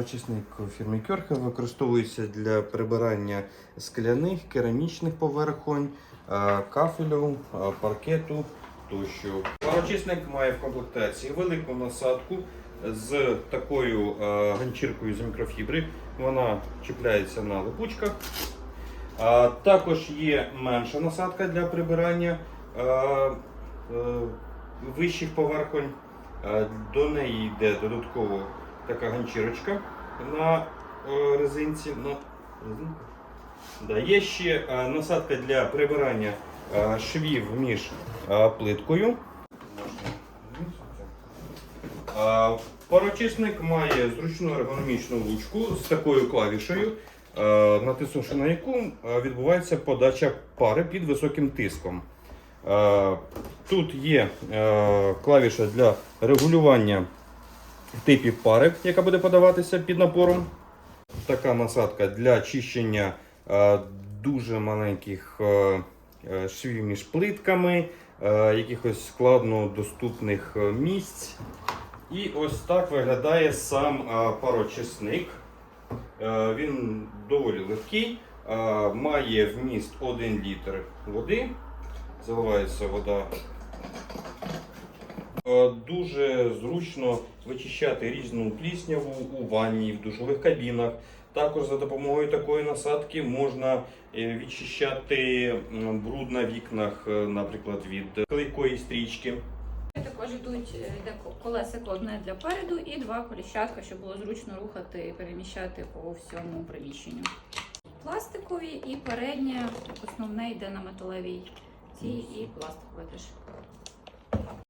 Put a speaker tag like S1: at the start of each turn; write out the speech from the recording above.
S1: Очисник фірми Кьорхе використовується для прибирання скляних, керамічних поверхонь, е, кафелю, е, паркету тощо. Парочисник має в комплектації велику насадку з такою е, ганчіркою з мікрофібри. Вона чіпляється на липучках. Також є менша насадка для прибирання вищих поверхонь. До неї йде додатково така ганчірочка на е, резинці. На резинку? Да, є ще е, насадка для прибирання е, швів між плиткою. Парочисник має зручну ергономічну ручку з такою клавішею, натиснувши на яку відбувається подача пари під високим тиском. Тут є клавіша для регулювання типів пари, яка буде подаватися під напором. Така насадка для очищення е, дуже маленьких е, е, швів між плитками, якихось складно доступних місць. І ось так виглядає сам парочисник. Він доволі легкий, має вміст 1 літр води. Заливається вода. Е, Дуже зручно вичищати різну плісняву у ванні, в душових кабінах. Також за допомогою такої насадки можна е, відчищати бруд на вікнах, е, наприклад, від клейкої стрічки.
S2: Також йдуть колесико одне для переду і два коліщатка, щоб було зручно рухати і переміщати по всьому приміщенню. Пластикові і переднє основне йде на металевій цій і пластикове теж.